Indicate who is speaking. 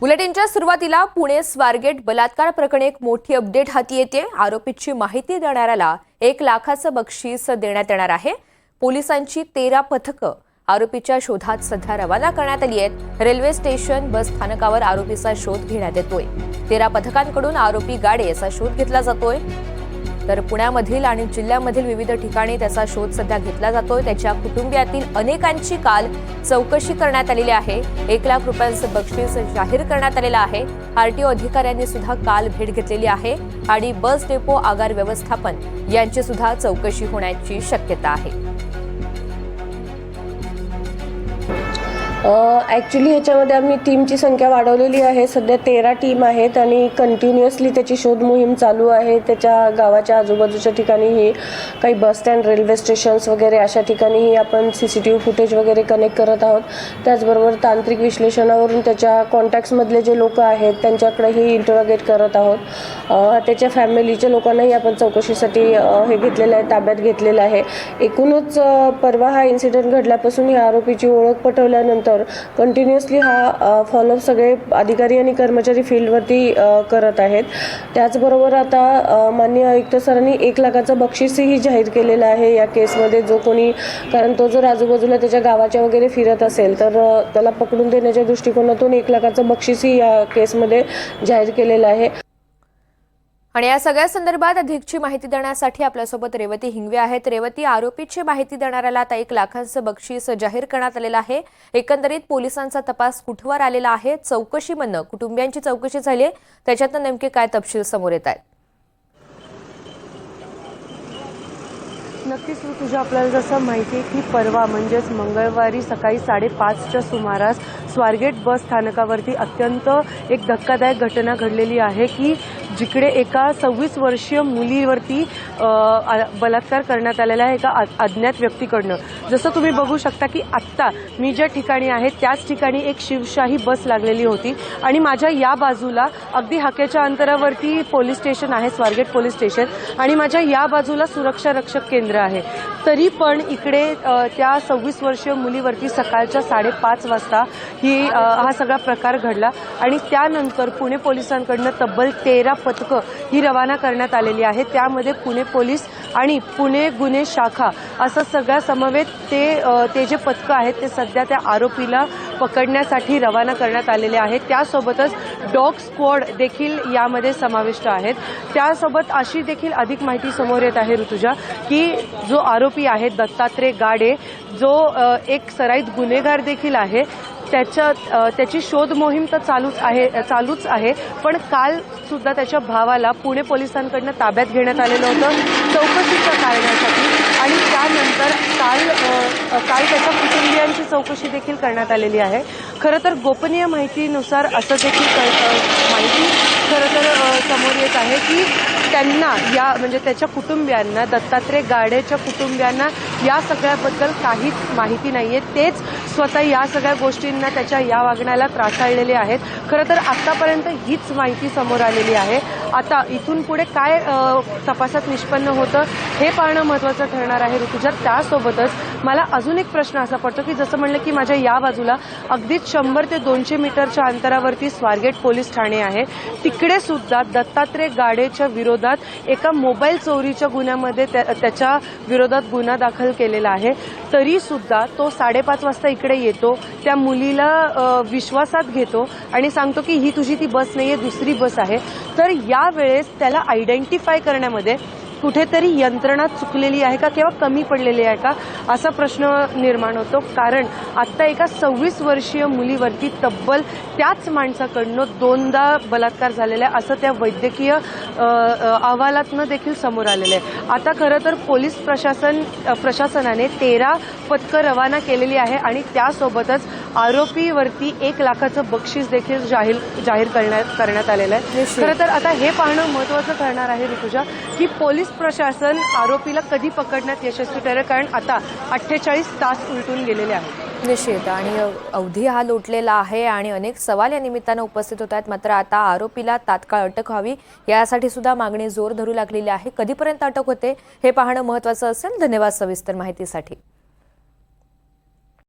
Speaker 1: बुलेटिनच्या सुरुवातीला पुणे स्वारगेट बलात्कार प्रकरणी एक मोठी अपडेट हाती येते. आरोपीची माहिती देणाऱ्याला एक लाखाचं बक्षीस देण्यात येणार आहे. पोलिसांची तेरा पथकं आरोपीच्या शोधात सध्या रवाना करण्यात आली आहेत. रेल्वे स्टेशन बस स्थानकावर आरोपीचा शोध घेण्यात येतोय. तेरा पथकांकडून आरोपी गाडे याचा शोध घेतला जातोय. तर पुण्यामधील आणि जिल्ह्यामधील विविध ठिकाणी त्याचा शोध सध्या घेतला जातोय. त्याच्या कुटुंबियातील अनेकांची काल चौकशी करण्यात आलेली आहे. एक लाख रुपयांचं बक्षीस जाहीर करण्यात आलेलं आहे. आरटीओ अधिकाऱ्यांनी सुद्धा काल भेट घेतलेली आहे आणि बस डेपो आगार व्यवस्थापन यांची सुद्धा चौकशी होण्याची शक्यता आहे.
Speaker 2: ॲक्च्युली ह्याच्यामध्ये आम्ही टीमची संख्या वाढवलेली आहे. सध्या तेरा टीम आहेत आणि कंटिन्युअसली त्याची शोध मोहीम चालू आहे. त्याच्या गावाच्या आजूबाजूच्या ठिकाणीही काही बस स्टँड रेल्वे स्टेशन्स वगैरे अशा ठिकाणीही आपण C C T V footage वगैरे कनेक्ट करत आहोत. त्याचबरोबर तांत्रिक विश्लेषणावरून त्याच्या कॉन्टॅक्ट्समधले जे लोक आहेत त्यांच्याकडेही इंटरोगेट करत आहोत. त्याच्या फॅमिलीच्या लोकांनाही आपण चौकशीसाठी हे घेतलेलं आहे ताब्यात घेतलेलं आहे. एकूणच परवा हा इन्सिडेंट घडल्यापासून या आरोपीची ओळख पटवल्यानंतर तर कंटिन्युअसली हा फॉलोअप सगळे अधिकारी आणि कर्मचारी फील्डवरती करत आहेत. त्याचबरोबर आता माननीय आयुक्त सरांनी एक लाखाचं बक्षीसही जाहीर केलेलं आहे या केसमध्ये. जो कोणी कारण तो जर आजूबाजूला त्याच्या गावाच्या वगैरे फिरत असेल तर त्याला पकडून देण्याच्या दृष्टिकोनातून एक लाखाचं बक्षीसही या केसमध्ये जाहीर केलेलं आहे.
Speaker 1: आणि या सगळ्या संदर्भात अधिकची माहिती देण्यासाठी आपल्यासोबत रेवती हिंगवे आहेत. रेवती आरोपीची माहिती देणाऱ्याला आता एक लाखांचं बक्षीस जाहीर करण्यात आलेलं आहे. एकंदरीत पोलिसांचा तपास कुठवर आलेला आहे? चौकशीमधनं कुटुंबियांची चौकशी झाली आहे. त्याच्यातनं नेमके काय तपशील समोर येत आहेत?
Speaker 3: नक्कीच मी तुझ्या आपल्याला जसं माहिती आहे की परवा म्हणजेच मंगळवारी सकाळी साडेपाचच्या सुमारास स्वारगेट बस स्थानकावरती अत्यंत एक धक्कादायक घटना घडलेली आहे की जिकडे एका सव्वीस वर्षीय मुलीवरती बलात्कार करण्यात आलेला आहे एका अज्ञात व्यक्तीकडनं. जसं तुम्ही बघू शकता की आत्ता मी ज्या ठिकाणी आहे त्याच ठिकाणी एक शिवशाही बस लागलेली होती आणि माझ्या या बाजूला अगदी हाकेच्या अंतरावरती पोलीस स्टेशन आहे स्वारगेट पोलीस स्टेशन आणि माझ्या या बाजूला सुरक्षा रक्षक केंद्र आहे. तरी पण इकडे त्या सव्वीस वर्षीय मुलीवरती सकाळच्या साडेपाच वाजता ही हा सगळा प्रकार घडला. आणि त्यानंतर पुणे पोलिसांकडनं तब्बल तेरा पथकं ही रवाना करण्यात आलेली आहे त्यामध्ये पुणे पोलीस आणि पुणे गुन्हे शाखा असं सगळ्या समवेत ते ते जे पथकं आहेत ते सध्या त्या आरोपीला पकडण्यासाठी रवाना करण्यात आलेले आहेत. त्यासोबतच डॉग स्क्वॉड देखील यामध्ये समाविष्ट आहेत. त्यासोबत अशी देखील अधिक माहिती समोर येत आहे ऋतुजा की जो आरोपी आहे दत्तात्रय गाडे जो एक सराईत गुन्हेगार देखील आहे त्याच्या त्याची शोध मोहीम तर चालूच आहे चालूच आहे. पण काल सुद्धा त्याच्या भावाला पुणे पोलिसांकडनं ताब्यात घेण्यात आलेलं होतं. चौकशीच्या कारणासाठी. आणि त्यानंतर काल काल त्याच्या कुटुंबियांची चौकशी देखील करण्यात आलेली आहे. खरं तर गोपनीय माहितीनुसार असं देखील माहिती खरं तर समोर येत आहे की त्यांना या म्हणजे त्याच्या कुटुंबियांना दत्तात्रय गाडेच्या कुटुंबियांना या सगळ्याबद्दल काहीच माहिती नाहीये. तेच स्वतः या सगळ्या गोष्टींना त्याच्या या वागण्याला त्रासाळलेले आहेत. खरं तर आतापर्यंत हीच माहिती समोर आलेली आहे. आता इथून पुढे काय तपासात निष्पन्न होतं हे पाहणं महत्त्वाचं ठरणार आहे ऋतुजा. त्यासोबतच मला अजून एक प्रश्न असा पडतो की जसं म्हणलं की माझ्या या बाजूला अगदीच शंभर ते दोनशे मीटरच्या अंतरावरती स्वारगेट पोलीस ठाणे आहे. तिकडे सुद्धा दत्तात्रय गाडेच्या विरोधात एका मोबाईल चोरीच्या गुन्ह्यामध्ये त्या- त्याच्या विरोधात गुन्हा दाखल केलेला आहे. तरी सुद्धा तो साडेपाच वाजता इकडे येतो त्या मुलीला विश्वासात घेतो आणि सांगतो की ही तुझी ती बस नाही आहे दुसरी बस आहे. तर यावेळेस त्याला आयडेंटिफाय करण्यामध्ये कुठेतरी यंत्रणा चुकलेली आहे का किंवा कमी पडलेली आहे का असा प्रश्न निर्माण होतो. कारण आत्ता एका सव्वीस वर्षीय मुलीवरती तब्बल त्याच माणसाकडनं दोनदा बलात्कार झालेला आहे असं त्या वैद्यकीय अहवालातनं देखील समोर आलेलं आहे. आता खरं तर पोलीस प्रशासन प्रशासनाने तेरा पथकं रवाना केलेली आहे आणि त्यासोबतच आरोपीवरती एक लाखाचं बक्षीस देखील जाहीर जाहीर करण्यात करण्यात आलेलं आहे. खरं तर आता हे पाहणं महत्त्वाचं ठरणार आहे ऋतुजा की पोलीस प्रशासन आरोपीला कधी पकडण्यात यशस्वी ठरेल? कारण आता अठ्ठेचाळीस तास उलटून गेलेले आहेत.
Speaker 1: निश्चित. आणि अवधी हा लोटलेला आहे आणि अनेक सवाल या निमित्तानं उपस्थित होत आहेत. मात्र आता आरोपीला तात्काळ अटक व्हावी यासाठी सुद्धा मागणी जोर धरू लागलेली आहे. कधीपर्यंत अटक होते हे पाहणं महत्त्वाचं असेल. धन्यवाद सविस्तर माहितीसाठी.